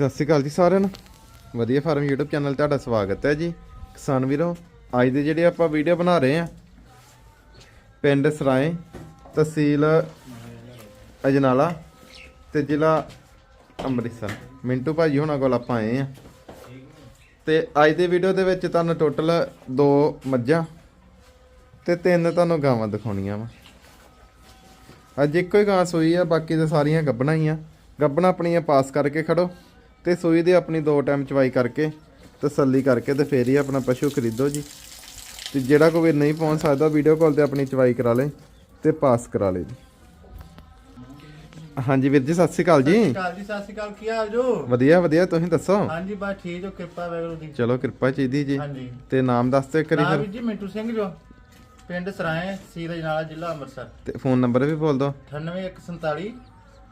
ਸਤਿ ਸ਼੍ਰੀ ਅਕਾਲ ਜੀ ਸਾਰਿਆਂ ਨੂੰ। ਵਧੀਆ ਫਾਰਮ YouTube ਚੈਨਲ ਤੁਹਾਡਾ ਸਵਾਗਤ ਹੈ ਜੀ। ਕਿਸਾਨ ਵੀਰੋ, ਅੱਜ ਦੇ ਜਿਹੜੇ ਆਪਾਂ ਵੀਡੀਓ ਬਣਾ ਰਹੇ ਆ ਪਿੰਡ ਸਰਾਏ ਤਹਿਸੀਲ ਅਜਨਾਲਾ ਤੇ ਜ਼ਿਲ੍ਹਾ ਅੰਮ੍ਰਿਤਸਰ। ਮਿੰਟੂ ਭਾਜੀ ਹੋਣਾ ਕੋਲ ਆਪਾਂ ਆਏ ਆ ਤੇ ਅੱਜ ਦੇ ਵੀਡੀਓ ਦੇ ਵਿੱਚ ਤੁਹਾਨੂੰ ਟੋਟਲ ਦੋ ਮੱਝਾਂ ਤੇ ਤਿੰਨ ਤੁਹਾਨੂੰ ਗਾਵਾਂ ਦਿਖਾਉਣੀਆਂ ਵਾ। ਅੱਜ ਇੱਕੋ ਹੀ ਗਾਂ ਸੂਈ ਆ, ਬਾਕੀ ਤਾਂ ਸਾਰੀਆਂ ਗੱਬਣਾ ਹੀ ਆ। ਗੱਬਣਾ ਆਪਣੀਆਂ ਪਾਸ ਕਰਕੇ ਖੜੋ। ਤੇ ਸੂਈ ਦੇ ਆਪਣੀ ਦੋ ਟਾਈਮ ਚਵਾਈ ਕਰਕੇ ਤਸੱਲੀ ਕਰਕੇ ਤੇ ਫੇਰ ਹੀ ਆਪਣਾ ਪਸ਼ੂ ਖਰੀਦੋ ਜੀ। ਤੇ ਜਿਹੜਾ ਕੋਈ ਨਹੀਂ ਪਹੁੰਚ ਸਕਦਾ ਵੀਡੀਓ ਕਾਲ ਤੇ ਆਪਣੀ ਚਵਾਈ ਕਰਾ ਲੇ ਤੇ ਪਾਸ ਕਰਾ ਲੇ ਜੀ। ਹਾਂਜੀ ਵੀਰ ਜੀ ਸਤਿ ਸ਼੍ਰੀ ਅਕਾਲ ਜੀ। ਕਾਲ ਜੀ ਸਤਿ ਸ਼੍ਰੀ ਅਕਾਲ ਕੀ ਹਾਲ ਜੋ? ਵਧੀਆ ਵਧੀਆ ਤੁਸੀਂ ਦੱਸੋ? ਹਾਂਜੀ ਬਸ ਠੀਕ ਜੋ ਕਿਰਪਾ ਵੈਗਰੂ ਦੀ। ਚਲੋ ਕਿਰਪਾ ਚਾਹੀਦੀ ਜੀ। ਹਾਂਜੀ। ਤੇ ਨਾਮ ਦੱਸ ਦਿਓ ਕਰੀ ਨਾਮ ਜੀ ਮਿੰਟੂ ਸਿੰਘ ਜੋ। ਪਿੰਡ ਸਰਾਏ ਸੀਲ ਜਨਾਲਾ ਜ਼ਿਲ੍ਹਾ ਅੰਮ੍ਰਿਤਸਰ। ਤੇ ਫੋਨ ਨੰਬਰ ਵੀ ਬੋਲ ਦਿਓ। 98147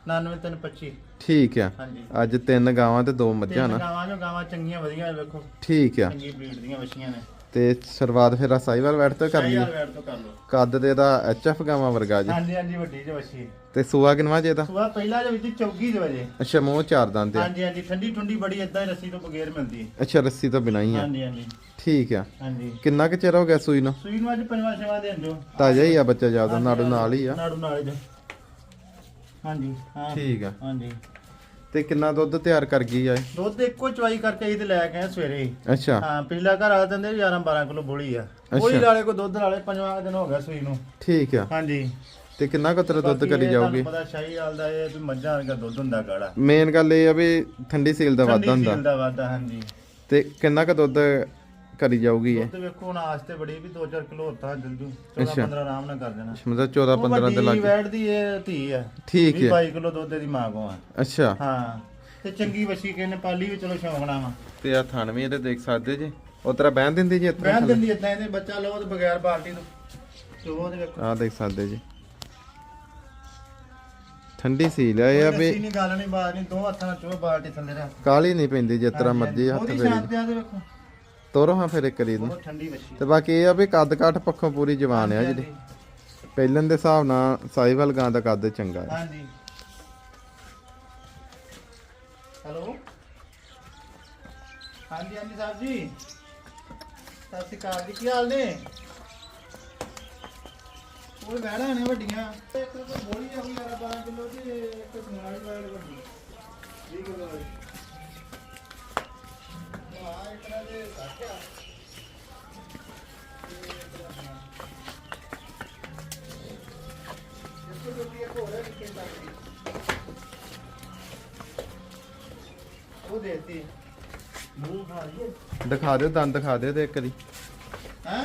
99325 ਠੀਕ ਆ। ਹਾਂਜੀ। ਅੱਜ ਤਿੰਨ ਗਾਵਾਂ ਤੇ ਦੋ ਮੱਝਾਂ ਨਾ। ਗਾਵਾਂ ਜੋ ਗਾਵਾਂ ਚੰਗੀਆਂ ਵਧੀਆ ਵੇਖੋ। ਠੀਕ ਆ। ਚੰਗੀ ਬਰੀਡ ਦੀਆਂ ਵਛੀਆਂ ਨੇ। ਤੇ ਸ਼ੁਰੂਆਤ ਫਿਰ ਆ ਸਾਈਵਾਲ ਬੈਠ ਤੋਂ ਕਰ ਲਈ 4000 ਵੈਟ ਤੋਂ ਕਰ ਲਓ। ਕੱਦ ਦੇ ਦਾ ਐਚਐਫ ਗਾਵਾਂ ਵਰਗਾ ਜੀ ਹਾਂਜੀ ਹਾਂਜੀ ਵੱਡੀ ਜੋ ਵਛੀ ਤੇ ਸੂਆ ਕਿਨਵਾ ਜੇ ਦਾ? ਸੁਬਾ ਪਹਿਲਾ ਜੋ ਵਿੱਚ ਚੌਗੀ ਦੇ ਵਜੇ। ਅੱਛਾ ਮੂੰਹ ਚਾਰ ਦੰਦ ਆ। ਹਾਂਜੀ ਹਾਂਜੀ ਠੰਡੀ ਠੰਡੀ ਬੜੀ ਹੀ ਰੱਸੀ ਤੋਂ ਬਗੈਰ ਮਿਲਦੀ ਹੈ। ਅੱਛਾ ਰੱਸੀ ਤੋਂ ਬਿਨਾਂ ਹੀ ਆ। ਹਾਂਜੀ ਹਾਂਜੀ। ਠੀਕ ਆ। ਹਾਂਜੀ। ਕਿੰਨਾ ਕੁ ਚਿਰ ਹੋ ਗਿਆ ਸੂਈ ਨੂੰ? ਸੂਈ ਨੂੰ ਅੱਜ ਪੰਜਵਾਂ ਛੇਵਾਂ ਦੇਣ ਜੋ ਤਾਜ਼ਾ ਹੀ ਆ ਬੱਚਾ ਜ਼ਿਆਦਾ ਨਾੜੂ ਨਾਲ ਹੀ ਆ। ਨਾੜੂ ਨਾਲ ਜੋ ਹਾਂਜੀ ਹਾਂ। ਠੀਕ ਆ। ਹਾਂਜੀ। ਤੇ ਕਿੰਨਾ ਦੁੱਧ ਤਿਆਰ ਕਰ ਗਈ ਆ ਇਹ? ਦੁੱਧ ਇੱਕੋ ਚਵਾਈ ਕਰਕੇ ਤੇ ਲੈ ਕੇ ਆਏ ਸਵੇਰੇ। ਹੀ। ਅੱਛਾ। ਹਾਂ ਪਿਛਲਾ ਘਰ ਆ ਦਿੰਦੇ 11 12 ਕਿਲੋ ਬੋਲੀ ਆ। ਕੋਈ ਲਾਲੇ ਕੋ ਦੁੱਧ ਲਾਲੇ ਪੰਜਵਾਂ ਦਿਨ ਹੋ ਗਿਆ ਸੂਈ ਨੂੰ। ਠੀਕ ਆ। ਹਾਂਜੀ। ਤੇ ਕਿੰਨਾ ਕੁ ਤੇਰਾ ਦੁੱਧ ਬਾਕੀ ਕਰੀ ਇਹ ਜਾਊਗੀ? ਤੁਹਾਨੂੰ ਪਤਾ ਸ਼ਾਹੀ ਹਾਲ ਦਾ ਇਹ ਵੀ ਮੱਝਾਂ ਵਰਗਾ ਦੁੱਧ ਹੁੰਦਾ ਗਾੜਾ। ਮੇਨ ਗੱਲ ਇਹ ਆ ਵੀ ਠੰਡੀ ਸੀਲ ਦਾ ਵਾਧਾ ਠੰਡੀ ਹੁੰਦਾ। ਸੀਲ ਦਾ ਵਾਧਾ ਹਾਂਜੀ। ਤੇ ਕਿੰਨਾ ਕੁ ਦੁੱਧ ਕਰੀ ਜਾਊਗੀ ਇਹ। ਦੁੱਧ ਵੇਖੋ ਹੁਣ ਆਸਤੇ ਬੜੀ ਵੀ 2-4 ਕਿਲੋ ਹੁੰਦਾ ਜਲਦੀ। 14 ਅੱਛਾ। 15 ਆਰਾਮ ਨਾਲ ਕਰ ਦੇਣਾ। ਮਤਲਬ 14 ਉਹ 15 ਦੇ ਲੱਗ ਵੈਟ ਦੀ ਇਹ ਧੀ ਆ। ਠੀਕ 20 ਹੈ। 22 ਕਿਲੋ ਦੁੱਧ ਦੀ ਮਾਂ ਕੋ ਆ। ਅੱਛਾ। ਹਾਂ। ਤੇ ਚੰਗੀ ਵਛੀ ਕਹਿੰਦੇ ਪਾਲੀ ਵੀ ਚਲੋ ਸ਼ੌਂਕਣਾ ਵਾ ਤੇ ਆ ਥਣ ਵੀ ਇਹਦੇ ਦੇਖ ਸਕਦੇ ਜੀ। ਉਹ ਤਰ੍ਹਾਂ ਬਹਿਣ ਦਿੰਦੀ ਜੀ ਇਤਨਾ ਬਹਿਣ ਦਿੰਦੀ ਇਦਾਂ ਇਹਦੇ ਬੱਚਾ ਲਓ ਤੇ ਬਗੈਰ ਬਾਲਟੀ ਤੋਂ। ਚੋਹ ਦੇ ਵੇਖੋ। ਆ ਦੇਖ ਸਕਦੇ ਜੀ। ਠੰਡੀ ਸੀ ਲਿਆ ਆ ਵੀ। ਨਹੀਂ ਗੱਲ ਨਹੀਂ ਬਾਤ ਨਹੀਂ ਦੋ ਹੱਥਾਂ ਨਾਲ ਚੋਹ ਬਾਲਟੀ ਥੱਲੇ ਰੱਖ। ਕਾਲੀ ਨਹੀਂ ਪੈਂਦੀ ਜਿਸ ਤਰ੍ਹਾਂ ਮਰਜ਼ੀ ਹੱਥ ਫੇਰੀ। ਤੋਰੋ ਹਾਂ ਫਿਰ ਇੱਕ ਰੀਤ ਨੂੰ ਬਹੁਤ ਠੰਡੀ ਵੱਛੀ ਤੇ ਬਾਕੀ ਇਹ ਆ ਵੀ ਕੱਦ ਕਾਠ ਪੱਖੋਂ ਪੂਰੀ ਜਵਾਨ ਆ ਜਿਹੜੀ। ਪਹਿਲਨ ਦੇ ਹਿਸਾਬ ਨਾਲ ਸਾਈਵਾਲ ਗਾਂ ਦਾ ਕੱਦ ਚੰਗਾ ਹੈ ਹਾਂਜੀ। ਹੈਲੋ? ਹਾਂਜੀ ਹਾਂਜੀ ਸਾਹਿਬ ਜੀ। ਸਤਿ ਸ਼੍ਰੀ ਅਕਾਲ ਜੀ ਕੀ ਹਾਲ ਨੇ? ਉਹ ਵੈੜਾ ਨੇ ਵੱਡੀਆਂ? ਇੱਕ ਤਾਂ ਬੋਲੀ ਆ ਕੋਈ 12 ਕਿਲੋ ਤੇ ਇੱਕ ਸਮਾਲ ਵੈੜ ਵੱਡੀ। 20 ਕਿਲੋ ਵਾਲੀ ਉਹ ਦੇਤੀ ਮੂੰਹ ਖਾ ਲਈਏ ਦਿਖਾ ਦਿਓ ਦੰਦ ਦਿਖਾ ਦਿਓ ਤੇ ਇੱਕ ਵਾਰੀ। ਹੈ?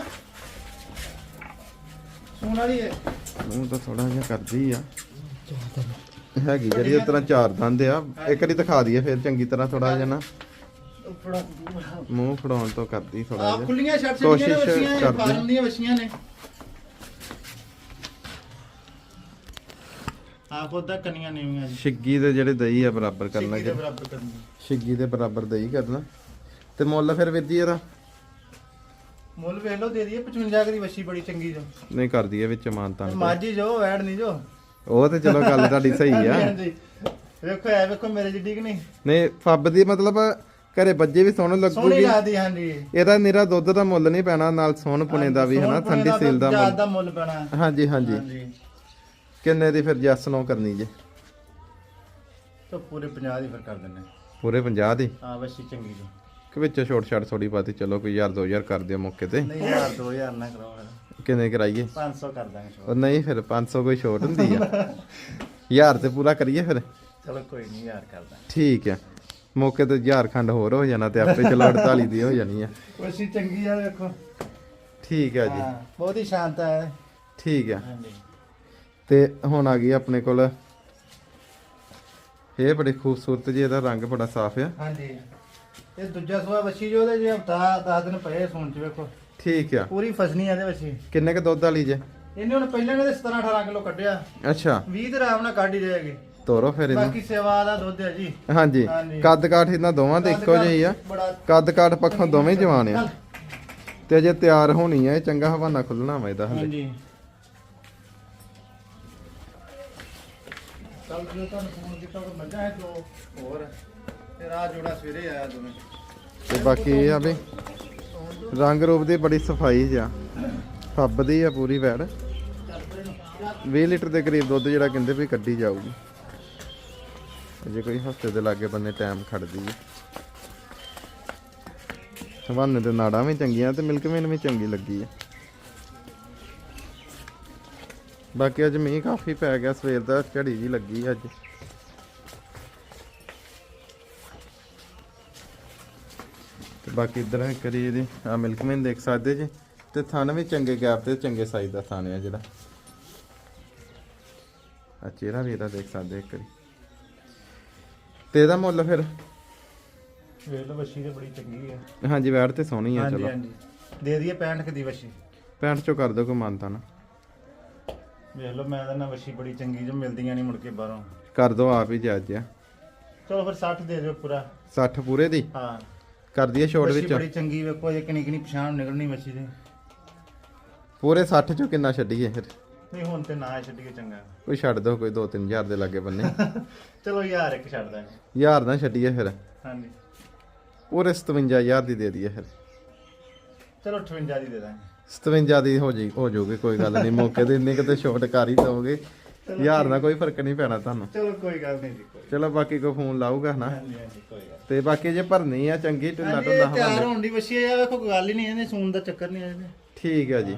ਸੂਣ ਵਾਲੀ ਹੈ। ਮੂੰਹ ਤਾਂ ਥੋੜਾ ਜਿਹਾ ਕਰਦੀ ਆ। ਹੈਗੀ ਜਿਹੜੀ ਇਸ ਤਰ੍ਹਾਂ ਚਾਰ ਦੰਦ ਆ ਇੱਕ ਵਾਰੀ ਦਿਖਾ ਦਈਏ ਫਿਰ ਚੰਗੀ ਤਰ੍ਹਾਂ ਥੋੜਾ ਜਿਹਾ ਨਾ। ਮੂੰਹ ਫੜਾਉਣ ਤੋਂ ਕਰਦੀ ਥੋੜਾ ਜਿਹਾ। ਖੁੱਲੀਆਂ ਛੱਡ ਛੱਡੀਆਂ ਨੇ ਵੱਛੀਆਂ ਕਰਦੀ। ਫਾਰਮ ਦੀਆਂ ਵੱਛੀਆਂ ਨੇ। ਆ ਖੁਦ ਦਾ ਕੰਨੀਆਂ ਨੀਵੀਆਂ ਜੀ ਛਿੱਗੀ ਦੇ ਜਿਹੜੇ ਦਹੀਂ ਆ ਬਰਾਬਰ ਕਰਨਾ ਸਿੱਕੀ ਦੇ ਜੀ ਬਰਾਬਰ ਕਰਨੀ। ਛਿੱਗੀ ਦੇ ਬਰਾਬਰ ਦਹੀਂ ਕਰਨਾ। ਤੇ ਮੁੱਲ ਫਿਰ ਜੀ ਇਹਦਾ? ਮੁੱਲ ਵੇਖ ਲਓ ਦੇ ਦਈਏ 55 ਦੀ ਵੱਛੀ ਬੜੀ ਚੰਗੀ ਜੋ। ਨਹੀਂ ਕਰਦੀ ਹੈ ਵਿੱਚ ਮਾਨਤਾ ਮਾਝੀ ਜੋ ਵੈੜ ਨਹੀਂ ਜੋ। ਉਹ ਤੇ ਚਲੋ ਗੱਲ ਤੁਹਾਡੀ ਸਹੀ ਆ। ਹਾਂਜੀ। ਵੇਖੋ ਐ ਵੇਖੋ ਮੇਰੇ ਜਿੱਡੀ ਕਿ ਨਹੀਂ। ਨਹੀਂ ਫੱਬ ਦੀ ਮਤਲਬ ਘਰੇ ਬੱਜੇ ਵੀ ਸੋਹਣੇ ਸੋਹਣੀ ਲੱਗੂਗੀ ਲੱਗਦੀ ਹਾਂਜੀ। ਇਹਦਾ ਨਿਰਾ ਦੁੱਧ ਦਾ ਮੁੱਲ ਨਹੀਂ ਪੈਣਾ ਨਾਲ ਸੋਹਣ ਪੁਣੇ ਦਾ ਵੀ ਹਨਾ ਠੰਡੀ ਸੀਲ ਦਾ ਮੁੱਲ। ਮੁੱਲ ਦਾ ਮੁੱਲ ਪੈਣਾ। ਹਾਂਜੀ ਹਾਂਜੀ। ਹਾਂਜੀ। ਕਿੰਨੇ ਦੀ ਫਿਰ ਜੱਸ ਨੂੰ ਕਰਨੀ ਜੇ? ਤਾਂ ਪੂਰੇ 50 ਦੀ ਫਿਰ ਕਰ ਦਿੰਨੇ ਪੂਰੇ 50 ਦੀ? ਆ ਵੱਛੀ ਚੰਗੀ ਜੀ। ਕਿ ਵਿੱਚ ਛੋਟ ਛਾਟ ਥੋੜੀ ਬਾਤੀ ਚਲੋ ਕੋਈ ਯਾਰ 2000 ਕਰ ਦਿਓ ਮੌਕੇ ਤੇ। ਨਹੀਂ ਯਾਰ 2000 ਨਾ ਕਰਾਓ ਕਿੰਨੇ ਕਰਾਈਏ? 500 ਕਰ ਦਾਂਗੇ। ਉਹ ਨਹੀਂ ਫਿਰ 500 ਕੋਈ ਛੋਟ ਹੁੰਦੀ ਆ। ਯਾਰ ਤੇ ਪੂਰਾ ਕਰੀਏ ਫਿਰ। ਚਲੋ ਕੋਈ ਨਹੀਂ ਯਾਰ ਕਰ ਦਾਂਗੇ। ਠੀਕ ਆ। ਮੌਕੇ ਤੇ ਹਜ਼ਾਰ ਖੰਡ ਹੋਰ ਹੋ ਜਾਣਾ ਤੇ ਆਪੇ ਚਲੋ 48 ਦੀ ਹੋ ਜਾਣੀ ਆ। ਵੱਛੀ ਚੰਗੀ ਆ ਵੇਖੋ। ਠੀਕ ਆ ਜੀ। ਹਾਂ ਬਹੁਤ ਹੀ ਸ਼ਾਂਤ ਹੈ ਠੀਕ ਆ। ਹਾਂਜੀ। ਤੇ ਹੁਣ ਆ ਗਈ ਆਪਣੇ ਕੋਲ। ਇਹ ਬੜੀ ਖੂਬਸੂਰਤ ਜੀ ਇਹਦਾ ਰੰਗ ਬੜਾ ਸਾਫ਼ ਆ। ਹਾਂਜੀ। ਇਹ ਦੂਜਾ ਸੂਆ ਵੱਛੀ ਜੋ ਉਹਦੇ ਜੇ ਹਫਤਾ 10 ਦਿਨ ਪਏ ਸੁਣ ਚ ਵੇਖੋ। ਠੀਕ ਆ। ਪੂਰੀ ਫਸਣੀ ਆ ਇਹਦੇ ਵੱਛੀ। ਕਿੰਨੇ ਕ ਦੁੱਧ ਵਾਲੀ ਜੇ? ਇਹਨੇ ਹੁਣ ਪਹਿਲਾਂ ਨੇ 17 18 ਕਿਲੋ ਕੱਢਿਆ। ਅੱਛਾ। 20 ਤੇ ਆਰਾਮ ਨਾਲ ਕੱਢ ਹੀ ਜਾਏਗੀ ਤੋਰੋ ਫਿਰ ਇਹਨੂੰ। ਬਾਕੀ ਸੇਵਾ ਦਾ ਦੁੱਧ ਹੈ ਜੀ। ਹਾਂਜੀ। ਹਾਂਜੀ। ਕੱਦ ਕਾਠ ਇਹਨਾਂ ਦੋਵਾਂ ਦੇ ਇੱਕੋ ਜਿਹੀ ਆ। ਬੜਾ ਕੱਦ ਕਾਠ ਪੱਖੋਂ ਦੋਵੇਂ ਜਵਾਨ ਆ। ਤੇ ਜੇ ਤਿਆਰ ਹੋਣੀ ਆ ਇਹ ਚੰਗਾ ਹਵਾਨਾ ਖੁੱਲਣਾ ਵਾ ਇਹਦਾ ਹਲੇ। ਹਾਂਜੀ। ਚੱਲ ਜੋ ਤੁਹਾਨੂੰ ਫੋਨ ਕੀਤਾ ਉਹ ਮੱਝਾਂ ਹੈ ਜੋ ਹੋਰ ਤੇ ਰਾਤ ਜੋੜਾ ਸਵੇਰੇ ਆਇਆ ਦੋਵੇਂ। ਤੇ ਬਾਕੀ ਇਹ ਆ ਵੀ ਰੰਗ ਰੂਪ ਦੀ ਬੜੀ ਸਫ਼ਾਈ ਜਿਆ ਫੱਬਦੀ ਆ ਪੂਰੀ ਵੈੜ। 20 ਲੀਟਰ ਦੇ ਕਰੀਬ ਦੁੱਧ ਜਿਹੜਾ ਕਹਿੰਦੇ ਵੀ ਕੱਢੀ ਜਾਊਗੀ। ਜੇ ਕੋਈ ਹਫ਼ਤੇ ਦੇ ਲਾਗੇ ਬੰਨੇ ਟਾਈਮ ਖੜਦੀ ਹੈ ਹਵਾਨੇ ਦੇ ਨਾੜਾਂ ਵੀ ਚੰਗੀਆਂ ਤੇ ਮਿਲਕ ਮੇਨ ਵੀ ਚੰਗੀ ਲੱਗੀ ਹੈ ਬਾਕੀ ਅੱਜ ਮੀਂਹ ਕਾਫੀ ਪੈ ਗਿਆ, ਸਵੇਰ ਦਾ ਝੜੀ ਜੀ ਲੱਗੀ ਅੱਜ। ਤੇ ਬਾਕੀ ਇਧਰ ਕਰੀ ਇਹਦੀ ਆ ਮਿਲਕਮੈਨ ਦੇਖ ਸਕਦੇ ਜੀ। ਤੇ ਥਣ ਵੀ ਚੰਗੇ ਗੈਪ ਤੇ ਚੰਗੇ ਸਾਈਜ਼ ਦਾ ਥਣ ਆ ਜਿਹੜਾ। ਆ ਚਿਹਰਾ ਵੀ ਇਹਦਾ ਦੇਖ ਸਕਦੇ ਇੱਕ ਵਾਰੀ। ਤੇ ਇਹਦਾ ਮੁੱਲ ਫਿਰ? ਵੇਖ ਲਓ ਵੱਛੀ ਤੇ ਬੜੀ ਚੰਗੀ ਹੈ ਹਾਂਜੀ ਵੈੜ ਤੇ ਸੋਹਣੀ ਆ ਹਾਂਜੀ ਚਲੋ। ਹਾਂਜੀ। ਦੇ ਦਈਏ 65 ਕੁ ਦੀ ਵੱਛੀ। 65 ਚੋਂ ਕਰ ਦੋ ਕੋਈ ਮੰਨਤਾ ਨਾ। ਵੇਖ ਲਓ ਮੈਂ ਤਾਂ ਨਾ ਵੱਛੀ ਬੜੀ ਚੰਗੀ ਜੋ ਮਿਲਦੀਆਂ ਨਹੀਂ ਮੁੜ ਕੇ ਬਾਹਰੋਂ। ਕਰ ਦੋ ਆਪ ਹੀ ਜੱਜ ਆ। ਚਲੋ ਫਿਰ 60 ਦੇ ਦਿਓ ਪੂਰਾ। 60 ਪੂਰੇ ਦੀ? ਹਾਂ। ਕਰ ਦਈਏ ਛੋੜ ਵੱਛੀ ਵਿੱਚ। ਬੜੀ ਚੰਗੀ ਵੇਖੋ ਜੇ ਕਿੰਨੀ ਕਿੰਨੀ ਪਛਾਣ ਨਿਕਲਣੀ ਵੱਛੀ ਦੇ। ਪੂਰੇ 60 ਚੋਂ ਕਿੰਨਾ ਛੱਡੀਏ ਫਿਰ? ਨਹੀਂ ਹੁਣ ਤੇ ਨਾ ਛੱਡੀਏ ਚੰਗਾ। ਕੋਈ ਛੱਡ ਦੋ ਕੋਈ 2-3000 ਦੇ ਲਾਗੇ ਬੰਨੇ। ਚਲੋ ਯਾਰ ਇੱਕ ਛੱਡ ਦਾਂਗੇ। ਯਾਰ ਨਾ ਛੱਡੀਏ ਫਿਰ। ਹਾਂਜੀ। ਪੂਰੇ 57000 ਦੀ ਦੇ ਦਈਏ ਫਿਰ। ਚਲੋ 58 ਦੀ ਦੇ ਦਾਂਗੇ। 57 ਦੀ ਹੋ ਜੀ ਹੋ ਜਾਊਗੀ ਕੋਈ ਗੱਲ ਨਹੀਂ। ਮੌਕੇ ਤੇ ਇੰਨੇ ਕਿਤੇ ਛੋਟ ਕਰ ਹੀ ਦੋਗੇ ਯਾਰ ਨਾਲ ਕੋਈ ਫ਼ਰਕ ਨਹੀਂ ਪੈਣਾ ਤੁਹਾਨੂੰ। ਚਲੋ ਕੋਈ ਗੱਲ ਨਹੀਂ ਜੀ ਕੋਈ ਚਲੋ ਬਾਕੀ ਕੋਈ ਫੋਨ ਲਾਊਗਾ ਨਾ ਹਾਂਜੀ ਹਾਂਜੀ ਕੋਈ ਗੱਲ। ਤੇ ਬਾਕੀ ਜੇ ਭਰਨੀ ਆ ਚੰਗੀ ਢਿੱਲਾ ਢੁੱਲਾ ਇਹ ਤਿਆਰ ਹਵਾਲੇ। ਹੋਣ ਦੀ ਵੱਛੀ ਆ ਵੇਖੋ ਕੋਈ ਗੱਲ ਹੀ ਨਹੀਂ ਇਹਨੇ ਸੂਣ ਦਾ ਚੱਕਰ ਨਹੀਂ ਇਹਦੇ। ਠੀਕ ਹੈ ਜੀ।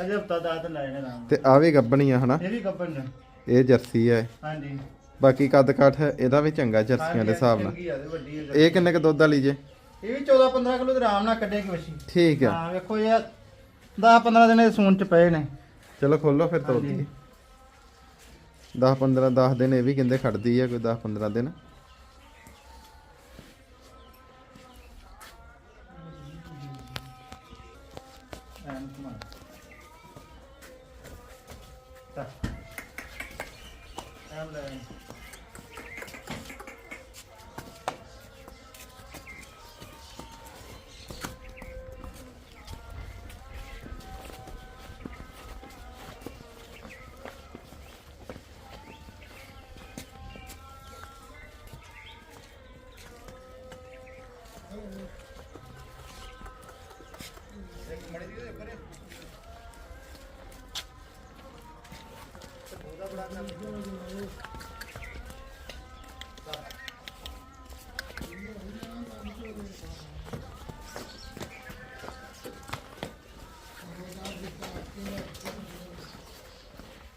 ਅਜੇ ਹਫਤਾ ਦਾ ਤਾਂ ਲੈਣੇ ਨਾ ਤੇ ਆ ਵੀ ਗੱਬਣੀ ਆ ਹਨਾ? ਇਹ ਵੀ ਕੱਪਣ ਨੇ। ਇਹ ਜਰਸੀ ਹੈ ਹਾਂਜੀ। ਬਾਕੀ ਕੱਦ ਕਾਠ ਇਹਦਾ ਵੀ ਚੰਗਾ ਜਰਸੀਆਂ ਦੇ ਹਿਸਾਬ ਨਾਲ। ਚੰਗੀ ਆ ਤੇ ਵੱਡੀ ਆ ਇਹ ਕਿੰਨੇ ਕ ਦੁੱਧ ਵਾਲੀ ਜੇ? ਇਹ ਵੀ 14 15 ਕਿਲੋ ਦੇ ਆਰਾਮ ਨਾਲ ਕੱਢੇਗੀ ਵੱਛੀ। ਠੀਕ ਆ। ਹਾਂ ਵੇਖੋ ਇਹ 10 15 ਦਿਨ ਇਹ ਸੂਣ ਚ ਪਏ ਨੇ। ਚਲੋ ਖੋਲੋ ਫਿਰ ਤੋੜ ਦੀ 10 15 10 ਦਿਨ ਇਹ ਵੀ ਕਹਿੰਦੇ ਖੜਦੀ ਆ ਕੋਈ 10 15 ਦਿਨ।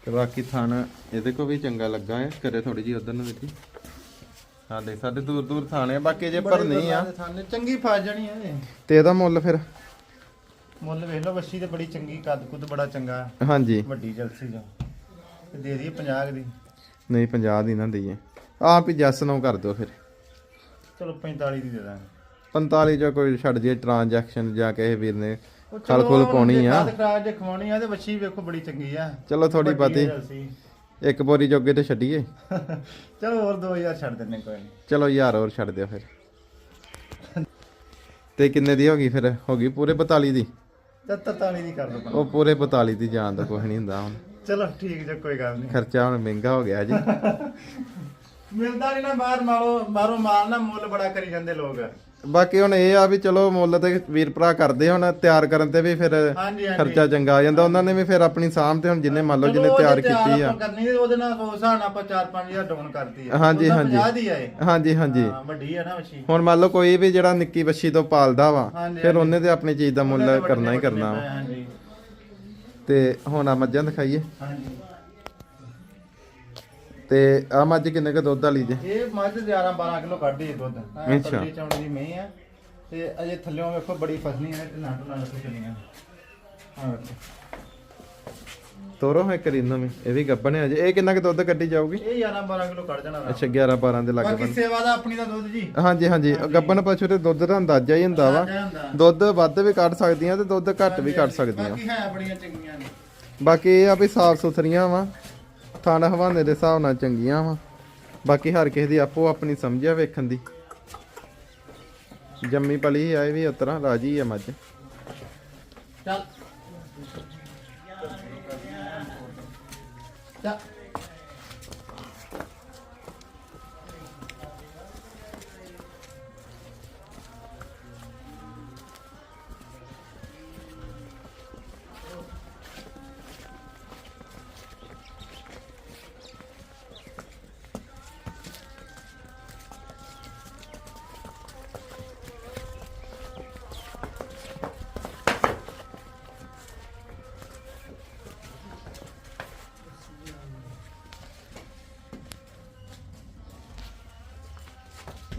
ਤੇ ਬਾਕੀ ਥਣ ਇਹਦੇ ਕੋ ਵੀ ਚੰਗਾ ਲੱਗਾ ਹੈ ਕਰੇ ਥੋੜੀ ਜੀ ਉਧਰ ਨੂੰ ਦੇਖੀ। ਹਾਂ ਦੇਖ ਸਾਡੇ ਦੂਰ ਦੂਰ ਥਾਣੇ ਆ ਬਾਕੀ ਜੇ ਭਰਨੀ ਆ। ਥਾਨੇ ਚੰਗੀ ਫਸ ਜਾਣੀ ਇਹ। ਤੇ ਇਹਦਾ ਮੁੱਲ ਫਿਰ? ਮੁੱਲ ਵੇਖ ਲਓ ਵੱਛੀ ਤੇ ਬੜੀ ਚੰਗੀ ਕੱਦ ਕੁੱਦ ਬੜਾ ਚੰਗਾ। ਹਾਂਜੀ। ਵੱਡੀ ਜਲਸੀ ਜੋ ਤੇ ਦੇ ਦਈਏ 50 ਦੀ। ਨਹੀਂ 50 ਦੀ ਨਾ ਦਈਏ। ਆਪ ਹੀ ਜੱਸ ਨੂੰ ਕਰ ਦਿਓ ਫਿਰ। ਚਲੋ 45 ਦੀ ਦੇ ਦਾਂਗੇ। 45 ਜੋ ਕੋਈ ਛੱਡ ਜੇ ਟ੍ਰਾਂਜੈਕਸ਼ਨ ਜਾਂ ਕਿਸੇ ਵੀਰ ਨੇ ਖਲ ਖੁਲ ਪਾਉਣੀ ਆ। ਕੱਦ ਖਰਾਜ ਜੇ ਖਵਾਉਣੀ ਆ ਤੇ ਵੱਛੀ ਵੇਖੋ ਬੜੀ ਚੰਗੀ ਆ। ਚਲੋ ਥੋੜੀ ਜਰਸੀ। ਇੱਕ ਬੋਰੀ ਜੋਗੇ ਤੇ ਛੱਡੀਏ। ਚਲੋ ਹੋਰ 2000 ਛੱਡ ਦਿੰਨੇ ਕੋਈ ਨਹੀਂ। ਚਲੋ ਯਾਰ ਹੋਰ ਛੱਡ ਦਿਓ ਫਿਰ। ਤੇ ਕਿੰਨੇ ਦੀ ਹੋ ਗਈ ਫਿਰ? ਹੋ ਗਈ ਪੂਰੇ 42 ਦੀ? ਤੇ 43 ਦੀ ਕਰ ਦੋ ਉਹ ਪੂਰੇ 42 ਦੀ ਜਾਣ ਦਾ ਕੁਝ ਨਹੀਂ ਹੁੰਦਾ ਹੁਣ। ਚਲੋ ਠੀਕ ਜੇ ਕੋਈ ਗੱਲ ਨਹੀਂ। ਖਰਚਾ ਹੁਣ ਮਹਿੰਗਾ ਹੋ ਗਿਆ ਜੀ। ਮਿਲਦਾ ਨਹੀਂ ਨਾ ਬਾਹਰ ਮਾਰੋ ਬਾਹਰੋਂ ਮਾਲ ਨਾ ਮੁੱਲ ਬੜਾ ਕਰੀ ਜਾਂਦੇ ਲੋਕ। ਬਾਕੀ ਹੁਣ ਇਹ ਆ ਵੀ ਚਲੋ ਮੁੱਲ ਤੇ ਵੀਰ ਭਰਾ ਕਰਦੇ ਹੁਣ ਤਿਆਰ ਕਰਨ ਤੇ ਵੀ ਫਿਰ ਹਾਂਜੀ ਹਾਂਜੀ। ਖਰਚਾ ਚੰਗਾ ਆ ਜਾਂਦਾ। ਉਹਨਾਂ ਨੇ ਵੀ ਫਿਰ ਆਪਣੀ ਸਾਂਭ ਤੇ ਹੁਣ ਜਿੰਨੇ ਮੰਨ ਲਓ ਜਿਹਨੇ ਚਲੋ ਤਿਆਰ ਉਹਦੇ ਕੀਤੀ ਆ। ਆਪਾਂ ਕਰਨੀ ਤੇ ਉਹਦੇ ਨਾਲ ਉਸ ਹਿਸਾਬ ਨਾਲ ਆਪਾਂ 4-5000 ਡਾਊਨ ਕਰਤੀ ਆ। ਹਾਂਜੀ, ਹਾਂਜੀ। 50 ਦੀ ਆਏ ਹਾਂਜੀ ਹਾਂਜੀ। ਹਾਂ ਵੱਡੀ ਆ ਨਾ ਮੱਛੀ ਹੁਣ ਮੰਨ ਲਓ ਕੋਈ ਵੀ ਜਿਹੜਾ ਨਿੱਕੀ ਬੱਚੀ ਤੋਂ ਪਾਲਦਾ ਵਾ ਹਾਂਜੀ, ਫਿਰ ਉਹਨੇ ਤੇ ਆਪਣੀ ਚੀਜ਼ ਦਾ ਮੁੱਲ ਕਰਨਾ ਹੀ ਕਰਨਾ ਵਾ। ਹਾਂਜੀ। ਤੇ ਹੁਣ ਆ ਮੱਝਾਂ ਦਿਖਾਈਏ। ਹਾਂਜੀ। ਤੇ ਆ ਮੱਝ ਕਿੰਨੇ ਕ ਦੁੱਧ ਵਾਲੀ ਜੇ? ਇਹ ਮੱਝ 11 12 ਕਿਲੋ ਕੱਢਦੀ ਹੈ ਦੁੱਧ। ਅੱਛਾ। ਅੱਛਾ। ਚੌਂਡੀ ਦੀ ਮਹੀਂ ਆ। ਤੇ ਅਜੇ ਥੱਲਿਓਂ ਵੇਖੋ ਬੜੀ ਫਸਣੀ ਹੈ ਤੇ ਨਾਟੂ ਨਾਲ ਲੱਗ ਚਲੀਆਂ ਹਾਂ ਵੇਖੋ। ਤੋਰੋ ਹੈ ਕਰੀਨਾ ਵੀ। ਇਹ ਵੀ ਗੱਬਣ ਹੈ ਜੇ। ਇਹ ਕਿੰਨਾ ਕ ਦੁੱਧ ਕੱਢੀ ਜਾਊਗੀ? ਇਹ 11 12 ਕਿਲੋ ਕੱਢ ਜਾਣਾ। ਅੱਛਾ 11 12 ਦੇ ਲਾਗੇ ਬਾਕੀ ਬੰਨ ਸੇਵਾ ਦਾ ਆਪਣੀ ਦਾ ਦੁੱਧ ਜੀ। ਹਾਂਜੀ ਹਾਂਜੀ। ਗੱਬਣ ਪਸ਼ੂ ਦੇ ਦੁੱਧ ਦਾ ਅੰਦਾਜ਼ਾ ਹੀ ਹੁੰਦਾ ਵਾ। ਦੁੱਧ ਵੱਧ ਵੀ ਕੱਢ ਸਕਦੀਆਂ ਤੇ ਦੁੱਧ ਘੱਟ ਵੀ ਕੱਢ ਸਕਦੀਆਂ। ਬਾਕੀ ਹੈ ਬੜੀਆਂ ਚੰਗੀਆਂ ਨੇ। ਬਾਕੀ ਇਹ ਆ ਵੀ ਸਾਫ਼ ਸੁਥਰੀਆਂ ਵਾ। ਥਣ ਹਵਾਨੇ ਦੇ ਹਿਸਾਬ ਨਾਲ ਚੰਗੀਆਂ ਵਾ। ਬਾਕੀ ਹਰ ਕਿਸੇ ਦੀ ਆਪੋ ਆਪਣੀ ਸਮਝਿਆ ਵੇਖਣ ਦੀ। ਜੰਮੀ ਪਲੀ ਆਏ ਵੀ ਉਤਰਾ ਰਾਜੀ ਆ ਮੱਝ। ਚੱਲ। ਚੱਲ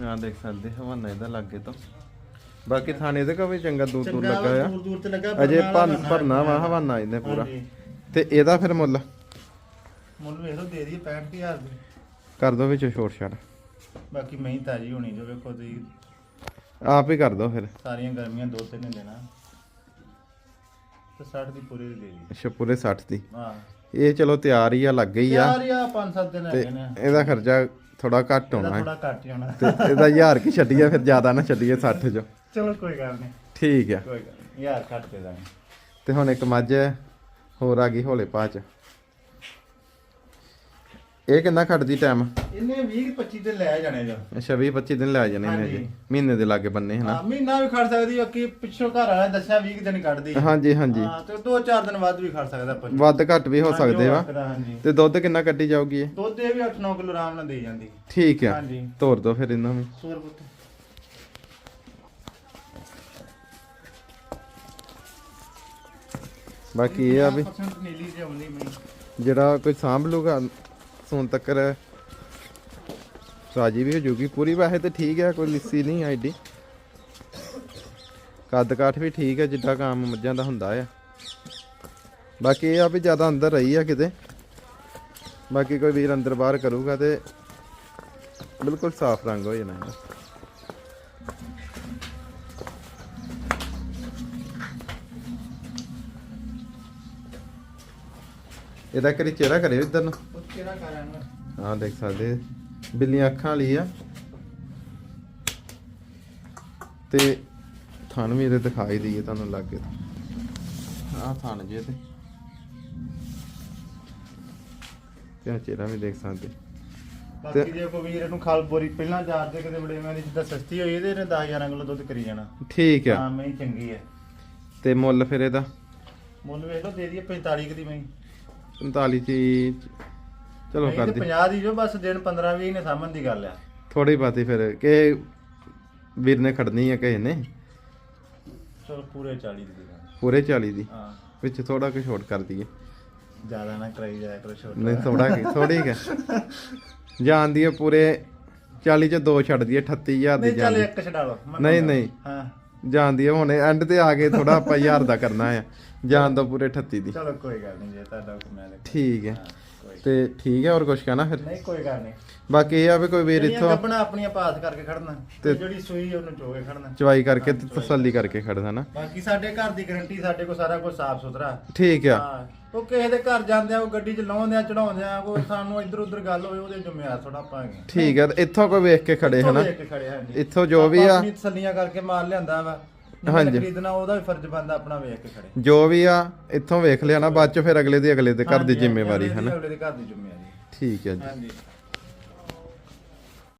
ਆ ਦੇਖ ਸਕਦੇ ਹਵਾਨਾ ਇਹਦਾ ਲੱਗੇ ਤੋਂ। ਬਾਕੀ ਥਾਣੇ ਦੇ ਕਾ ਵੀ ਚੰਗਾ ਦੂਰ ਦੂਰ ਚੰਗਾ ਲੱਗਾ ਆ। ਦੂਰ ਦੂਰ ਤੇ ਲੱਗਾ ਅਜੇ ਵਾਲਾ ਭਰਨ- ਵਾ ਹਵਾਨਾ ਇਹਨੇ ਪੂਰਾ। ਹਾਂਜੀ। ਤੇ ਇਹਦਾ ਫਿਰ ਮੁੱਲ? ਮੁੱਲ ਵੇਖ ਲਓ ਦੇ ਦਈਏ 65000 ਦੀ। ਕਰ ਦੋ ਵਿੱਚ ਛੋਟ ਛਾੜ ਬਾਕੀ ਮਹੀਂ ਤਾਜੀ ਹੋਣੀ ਜੋ ਵੇਖੋ ਤੁਸੀਂ। ਆਪ ਹੀ ਕਰ ਦੋ ਫਿਰ। ਸਾਰੀਆਂ ਗਰਮੀਆਂ ਦੋ ਤਿੰਨ ਨੇ ਦੇਣਾ। ਤੇ 60 ਦੀ ਪੂਰੀ ਦੇ ਦੀ ਅੱਛਾ ਪੂਰੇ 60 ਦੀ। ਹਾਂ। ਇਹ ਚਲੋ ਤਿਆਰ ਹੀ ਆ ਲੱਗ ਗਈ ਆ। ਯਾਰ ਯਾ 5-7 ਦਿਨ ਹੈਗੇ ਨੇ ਇਹਦਾ ਖਰਚਾ ਥੋੜਾ ਘੱਟ ਹੋਣਾ ਹੈ। ਥੋੜਾ ਘੱਟ ਹੀ ਹੋਣਾ। ਤੇ ਇਹਦਾ ਹਜ਼ਾਰ ਕੀ ਛੱਡੀਏ ਫਿਰ ਜ਼ਿਆਦਾ ਨਾ ਛੱਡੀਏ 60 ਚੋਂ। ਚਲੋ ਕੋਈ ਗੱਲ ਨਹੀਂ। ਠੀਕ ਆ। ਕੋਈ ਗੱਲ ਨਹੀਂ ਯਾਰ ਘੱਟ ਦੇ ਦਾਂਗੇ। ਤੇ ਹੁਣ ਇੱਕ ਮੱਝ ਹੋਰ ਆ ਗਈ ਹੋਲੇ ਪਾ ਚ। ਇਹ ਕਿੰਨਾ ਖੜਦੀ ਟਾਈਮ ਇਹਨੇ 20 25 ਤੇ ਲੈ ਜਾਣੇ ਜੋ ਅੱਛਾ 20 25 ਦਿਨ ਲੈ ਜਾਣੇ ਨੇ ਜੀ। ਮਹੀਨੇ ਦੇ ਲਾਗੇ ਬੰਨੇ ਹਨਾ? ਹਾਂ ਮਹੀਨਾ ਵੀ ਖੜ ਸਕਦੀ ਅੱਕੀ ਪਿੱਛੋਂ ਘਰ ਵਾਲਾ ਦੱਸਿਆ 20 ਦਿਨ ਕੱਢਦੀ। ਹਾਂਜੀ ਹਾਂਜੀ। ਹਾਂ ਤੇ 2-4 ਦਿਨ ਵੱਧ ਵੀ ਖੜ ਸਕਦਾ ਆਪਾਂ। ਵੱਧ ਘੱਟ ਵੀ ਹੋ ਸਕਦੇ ਵਾ। ਤੇ ਦੁੱਧ ਕਿੰਨਾ ਕੱਢੀ ਜਾਊਗੀ ਇਹ? ਦੁੱਧ ਇਹ ਵੀ 8-9 ਕਿਲੋ ਆਰਾਮ ਨਾਲ ਦੇ ਜਾਂਦੀ। ਠੀਕ ਆ। ਹਾਂਜੀ। ਤੋਰ ਦੋ ਫਿਰ ਇਹਨਾਂ ਨੂੰ। ਸੋਰ ਪੁੱਤ। ਬਾਕੀ ਇਹ ਆ ਵੀ 50% ਨੀਲੀ ਤੇ ਆਉਂਦੀ ਮੈਂ ਜਿਹੜਾ ਕੋਈ ਸਾਂਭ ਲੂਗਾ ਹੁਣ ਤੱਕ ਰਾਜੀ ਵੀ ਹੋ ਜੂਗੀ। ਪੂਰੀ ਵੈਸੇ ਤੇ ਠੀਕ ਹੈ ਕੋਈ ਲਿੱਸੀ ਨਹੀਂ ਆਈਡੀ ਕੱਦ ਕਾਠ ਵੀ ਠੀਕ ਹੈ ਜਿੱਦਾਂ ਕੰਮ ਮੱਝਾਂ ਦਾ ਹੁੰਦਾ ਆ। ਬਾਕੀ ਇਹ ਆ ਵੀ ਜ਼ਿਆਦਾ ਅੰਦਰ ਰਹੀ ਆ ਕਿਤੇ। ਬਾਕੀ ਕੋਈ ਵੀਰ ਅੰਦਰ ਬਾਹਰ ਕਰੂਗਾ ਤੇ ਬਿਲਕੁਲ ਸਾਫ਼ ਰੰਗ ਹੋ ਜਾਣਾ ਇਹਦਾ ਇਹਦਾ ਕਰੀ ਚਿਹਰਾ ਕਰਿਓ ਇਧਰ ਨੂੰ। ਕਿਹੜਾ ਹਾਂ ਦੇਖ ਸਕਦੇ ਬਿੱਲੀਆਂ ਅੱਖਾਂ ਵਾਲੀ ਆ। ਤੇ ਥਣ ਵੀ ਇਹਦੇ ਦਿਖਾਈ ਦਈਏ ਤੁਹਾਨੂੰ ਲੱਗੇ। ਆਹ ਥਣ ਜੇ ਤੇ। ਤੇ ਆਹ ਚਿਹਰਾ ਵੀ ਦੇਖ ਸਕਦੇ। ਬਾਕੀ ਜੇ ਕੋਈ ਵੀਰ ਨੂੰ ਖਾਲ ਬੋਰੀ ਪਹਿਲਾਂ ਚਾਰ ਦੇ ਕਿਤੇ ਬੜੇ ਮੈਂ ਜਿੱਦਾਂ ਸਸਤੀ ਹੋਈ ਇਹਦੇ ਨੇ 10 11 ਕਿਲੋ ਦੁੱਧ ਕਰੀ ਜਾਣਾ। ਠੀਕ ਆ। ਹਾਂ ਮੈਂ ਚੰਗੀ ਹੈ ਤੇ ਮੁੱਲ ਫਿਰ ਇਹਦਾ? ਮੁੱਲ ਵੇਖ ਲਓ ਦੇ ਦਈਏ 45 ਕੁ ਦੀ ਮੈਂ 45 ਚ ਹੀ ਚਲੋ ਕਰ ਦੀ 50 ਦੀ ਜੋ ਬਸ ਦਿਨ 15 20 ਨੇ ਸਾਹਮਣ ਦੀ ਗੱਲ ਆ। ਥੋੜੀ ਬਾਤੀ ਫਿਰ ਕਿ ਵੀਰ ਨੇ ਖੜਨੀ ਆ ਕਿਸੇ ਨੇ? ਚਲੋ ਪੂਰੇ 40 ਦੀ ਦੇ ਦਾਂਗੇ। ਪੂਰੇ 40 ਦੀ? ਹਾਂ। ਵਿੱਚ ਥੋੜਾ ਕੁ ਛੋਟ ਕਰ ਦਈਏ। ਜ਼ਿਆਦਾ ਨਾ ਕਰਾਈ ਜਾਇਆ ਕਰੋ ਛੋਟਾ ਨਹੀਂ ਥੋੜਾ ਕੀ ਥੋੜੀ ਕਿ। ਜਾਂਦੀ ਹੈ ਪੂਰੇ 40 ਚ ਦੋ ਛੱਡ ਦਈਏ 38000 ਦੀ ਨਹੀਂ ਚੱਲ ਜਾਂਦੀ ਇੱਕ ਛਡਾ ਲਓ ਮੈਂ ਨਹੀਂ। ਨਹੀਂ। ਹਾਂ। ਜਾਂਦੀ ਹੈ ਹੁਣ ਐਂਡ ਤੇ ਆ ਕੇ ਥੋੜਾ ਆਪਾਂ ਹਜ਼ਾਰ ਦਾ ਕਰਨਾ ਆ। ਜਾਣ ਦੋ ਪੂਰੇ 38 ਦੀ। ਚਲੋ ਕੋਈ ਗੱਲ ਨਹੀਂ ਜੇ ਤੁਹਾਡਾ ਹੁਕਮ ਹੈ ਤੇ। ਠੀਕ ਹੈ। ਹਾਂ, ਤੇ ਠੀਕ ਹੈ ਹੋਰ ਕੁਝ ਕਹਿਣਾ ਫਿਰ? ਨਹੀਂ ਕੋਈ ਗੱਲ ਨਹੀਂ। ਬਾਕੀ ਇਹ ਆ ਵੀ ਕੋਈ ਵੀਰ ਜਿਹੜੀਆਂ ਇੱਥੋਂ ਗੱਬਣਾ ਆਪਣੀਆਂ ਪਾਸ ਕਰਕੇ ਖੜਨਾ ਤੇ- ਜਿਹੜੀ ਸੂਈ ਉਹਨੂੰ ਚੋਗੇ ਖੜਨਾ। ਚਵਾਈ ਕਰਕੇ ਤੇ ਤਸੱਲੀ ਕਰਕੇ। ਖੜਦਾ ਨਾ। ਬਾਕੀ ਸਾਡੇ ਘਰ ਦੀ ਗਰੰਟੀ ਸਾਡੇ ਕੋਲ ਸਾਰਾ ਕੁਝ ਸਾਫ਼ ਸੁਥਰਾ। ਠੀਕ ਆ। ਹਾਂ ਉਹ ਕਿਸੇ ਦੇ ਘਰ ਜਾਂਦੇ ਆ ਉਹ ਗੱਡੀ ਚ ਲਾਉਂਦੇ ਆ ਚੜਾਉਂਦੇ ਆ ਕੋਈ ਸਾਨੂੰ ਇੱਧਰ ਉੱਧਰ ਗੱਲ ਹੋਵੇ ਉਹਦੇ ਜ਼ਿੰਮੇਵਾਰ ਥੋੜਾ ਪਾਂਗੇ ਠੀਕ ਹੈ ਤੇ ਇੱਥੋਂ ਕੋਈ ਵੇਖ ਕੇ ਖੜੇ ਹਨਾ? ਕੇ ਇੱਥੋਂ ਜੋ ਵੀ ਆ। ਆਪਣੀ ਤਸੱਲੀਆਂ ਕਰਕੇ ਮਾਲ ਲਿਆਂਦਾ ਵਾ। ਹਾਂਜੀ। ਖਰੀਦਣਾ ਉਹਦਾ ਵੀ ਫਰਜ਼ ਬੰਦਾ ਆਪਣਾ ਵੇਖ ਕੇ ਖੜੇ। ਜੋ ਵੀ ਆ ਇੱਥੋਂ ਵੇਖ ਲਿਆ ਨਾ ਬਾਅਦ ਚ ਫਿਰ ਅਗਲੇ ਦੀ ਅਗਲੇ ਦੇ ਘਰ ਦੀ ਹਾਂਜੀ, ਜ਼ਿੰਮੇਵਾਰੀ ਅਗਲੇ ਹਨਾ? ਅਗਲੇ ਦੇ ਘਰ ਦੀ ਜ਼ਿੰਮੇਵਾਰੀ। ਠੀਕ ਹੈ ਜੀ। ਹਾਂਜੀ।